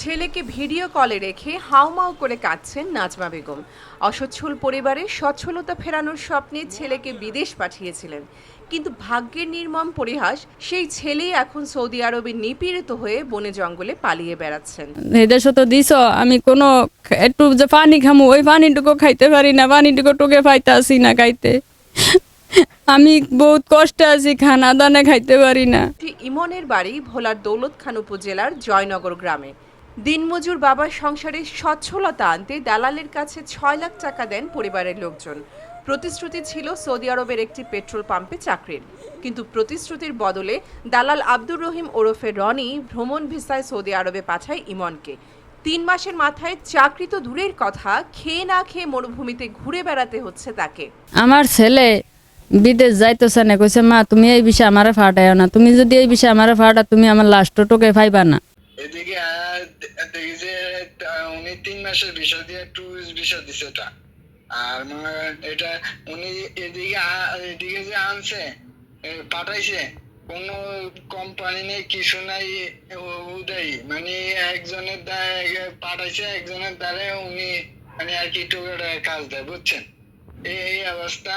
ছেলেকে ভিডিও কলে রেখে হাউমাউ করে কাঁদছেন নাজমা বেগম। অসচ্ছল পরিবারে সচ্ছলতা ফেরানোর স্বপ্নে ছেলেকে বিদেশ পাঠিয়েছিলেন। কিন্তু ভাগ্যের নির্মম পরিহাস সেই ছেলেই এখন সৌদি আরবে নিপীড়িত হয়ে বনে জঙ্গলে পালিয়ে বেড়াচ্ছেন। এদেশ তো দিছ আমি কোনো একটু যে পানি খামু ওই পানিটুকু খাইতে পারি না পানিটুকু টুকে পাইতে আসি না খাইতে। আমি বহুত কষ্টে আছি খানা দানা খাইতে পারি না। ইমনের বাড়ি ভোলার দৌলত খান উপজেলার জয়নগর গ্রামে। দিনমজুর বাবার সংসারে সচ্ছলতা আনতে দালালের কাছে ছয় লাখ টাকা দেন পরিবারের লোকজন। প্রতিশ্রুতি ছিল সৌদি আরবের একটি পেট্রোল পাম্পে চাকরির। কিন্তু প্রতিশ্রুতির বদলে দালাল আব্দুর রহিম ওরফে রনি ভ্রমণ ভিসায় সৌদি আরবে পাঠায় ইমনকে। তিন মাসের মাথায় চাকরি তো দূরের কথা খেয়ে না খেয়ে মরুভূমিতে ঘুরে বেড়াতে হচ্ছে তাকে। আমার ছেলে বিদেশ যাইতেছে না, কইছে, মা, তুমি এই বিষয়ে আমারে ফাটাইও না। তুমি যদি এই বিষয়ে আমারে ফাটা তুমি আমার লাস্ট টোকে পাইবা না? এদিকে দেখি যে উনি তিন মাসের দিয়ে দিছে আর এটা, উনি এদিকে এদিকে যে আনছে পাঠাইছে, কোনো কোম্পানি নেই, কিছু নাই উদয়। মানে একজনের দ্বারা পাঠাইছে, একজনের দ্বারা উনি মানে আর কি টুকরা কাজ দেয়, বুঝছেন? এই অবস্থা।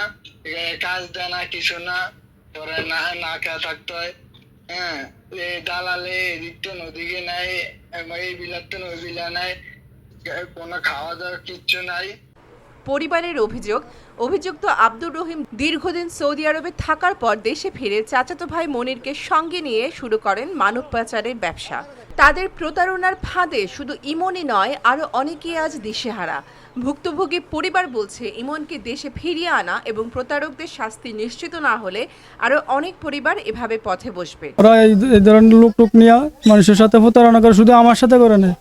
কাজ দেয় না, কিছু না। পরে না না খেয়ে থাকতে হয়। হ্যাঁ এই দালালে এদিকটা নদীকে নাই, এই বিলাতে ওই নাই। কোনো খাওয়া দাওয়ার কিচ্ছু নাই। পরিবারের অভিযোগ, অভিযুক্ত আব্দুর রহিম দীর্ঘদিন সৌদি আরবে থাকার পর দেশে ফিরে চাচাতো ভাই মনিরকে সঙ্গে নিয়ে শুরু করেন মানব পাচারের ব্যবসা। তাদের প্রতারণার ফাঁদে শুধু ইমনই নয়, আরও অনেকেই আজ দিশেহারা। ভুক্তভোগী পরিবার বলছে, ইমনকে দেশে ফিরিয়ে আনা এবং প্রতারকদের শাস্তি নিশ্চিত না হলে আরও অনেক পরিবার এভাবে পথে বসবে। ওরা এই ধরনের লোক টুক নিয়ে মানুষের সাথে প্রতারণা করে, শুধু আমার সাথে করে না।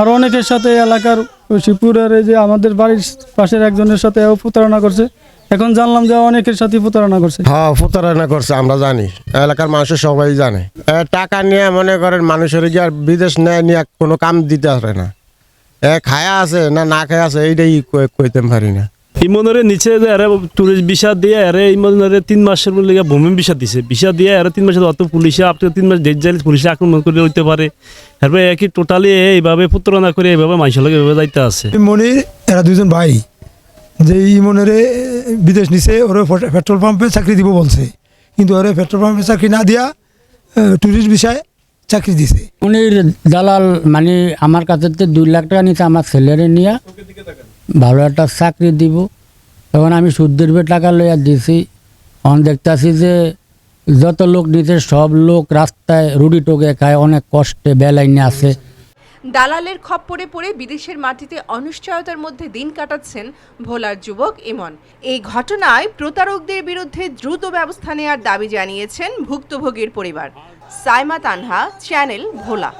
আর অনেকের সাথে এলাকার শিবপুরের যে আমাদের বাড়ির পাশের একজনের সাথে প্রতারণা করছে। এখন জানলাম যে অনেকের সাথে প্রতারণা করছে। হ্যাঁ প্রতারণা করছে, আমরা জানি। এলাকার মানুষ সবাই জানে। টাকা নিয়ে মনে করেন মানুষের গিয়ে আর বিদেশ নেয় নিয়ে কোনো কাম দিতে পারে না। খায়া আছে না না খায়া আছে, এইটাই কই- কইতে পারি না। ইমনের নিচে যে আরে টুরিস্ট ভিসা দিয়ে আরে ইমনের তিন মাসের লিগা ভূমি ভিসা দিছে। ভিসা দিয়ে আরে তিন মাসের অত পুলিশে আপনি তিন মাস ডেট যাইলে পুলিশে আক্রমণ করে হইতে পারে। তারপরে একই টোটালি এইভাবে প্রতারণা করে এইভাবে মানুষের লোক এভাবে যাইতে আছে। মনির এরা দুজন ভাই। যে ইমনের বিদেশ নিছে ওরে পেট্রোল পাম্পে চাকরি দিব বলছে। কিন্তু ওরে পেট্রোল পাম্পে চাকরি না দিয়া ট্যুরিস্ট বিষয়ে চাকরি দিছে। উনি দালাল মানে আমার কাছে তো দুই লাখ টাকা নিতে আমার ছেলেরে নিয়ে। ভালো একটা চাকরি দিব। তখন আমি সুদের টাকা লইয়া দিছি। এখন দেখতেছি যে যত লোক নিতে সব লোক রাস্তায় রুডি টোকে খায় অনেক কষ্টে বেলাইনে আছে। দালালের খপ্পরে পড়ে বিদেশের মাটিতে অনিশ্চয়তার মধ্যে দিন কাটাচ্ছেন ভোলার যুবক ইমন। এই ঘটনায় প্রতারকদের বিরুদ্ধে দ্রুত ব্যবস্থা নেওয়ার দাবি জানিয়েছেন ভুক্তভোগীর পরিবার। সাইমা তানহা চ্যানেল ভোলা।